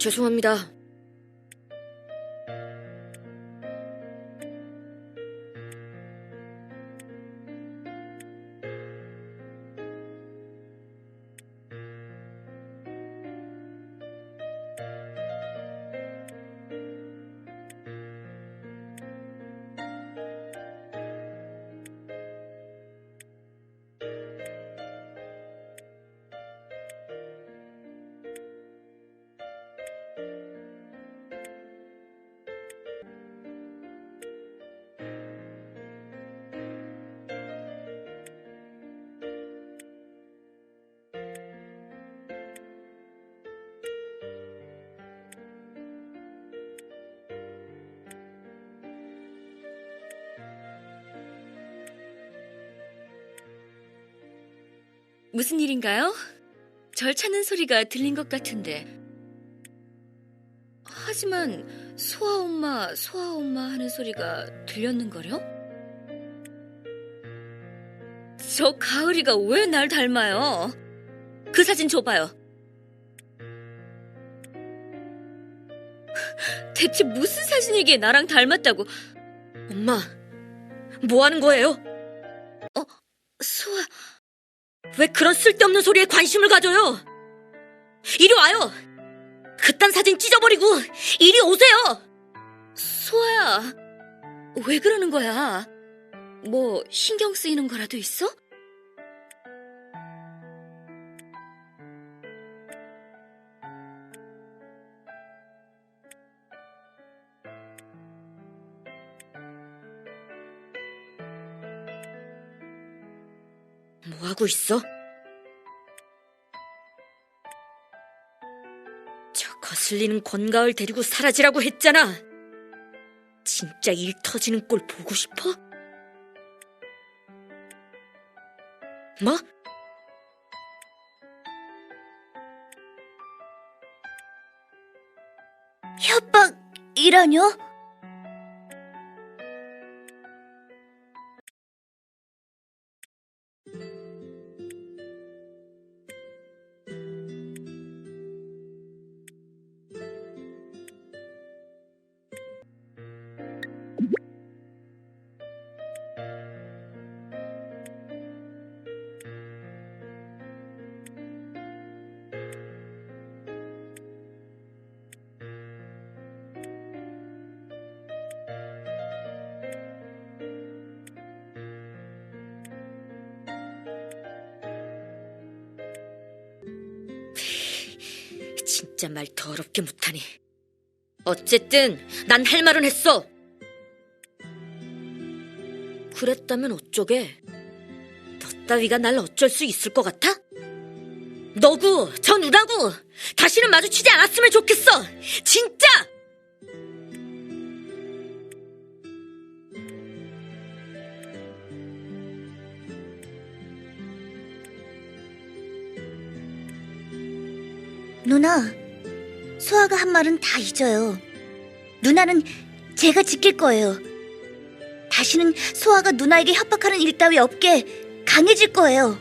죄송합니다. 무슨 일인가요? 절 찾는 소리가 들린 것 같은데. 하지만 소아 엄마, 소아 엄마 하는 소리가 들렸는걸요? 저 가을이가 왜 날 닮아요? 그 사진 줘봐요. 대체 무슨 사진이기에 나랑 닮았다고? 엄마, 뭐 하는 거예요? 어, 소아. 왜 그런 쓸데없는 소리에 관심을 가져요? 이리 와요! 그딴 사진 찢어버리고 이리 오세요! 소아야, 왜 그러는 거야? 뭐 신경 쓰이는 거라도 있어? 뭐 하고 있어? 저 거슬리는 권가을 데리고 사라지라고 했잖아. 진짜 일 터지는 꼴 보고 싶어? 뭐? 협박이라뇨? 진짜 말 더럽게 못하니. 어쨌든 난 할 말은 했어. 그랬다면 어쩌게? 너 따위가 날 어쩔 수 있을 것 같아? 너고 저 누나고 다시는 마주치지 않았으면 좋겠어. 진짜. 누나, 소아가 한 말은 다 잊어요. 누나는 제가 지킬 거예요. 다시는 소아가 누나에게 협박하는 일 따위 없게 강해질 거예요.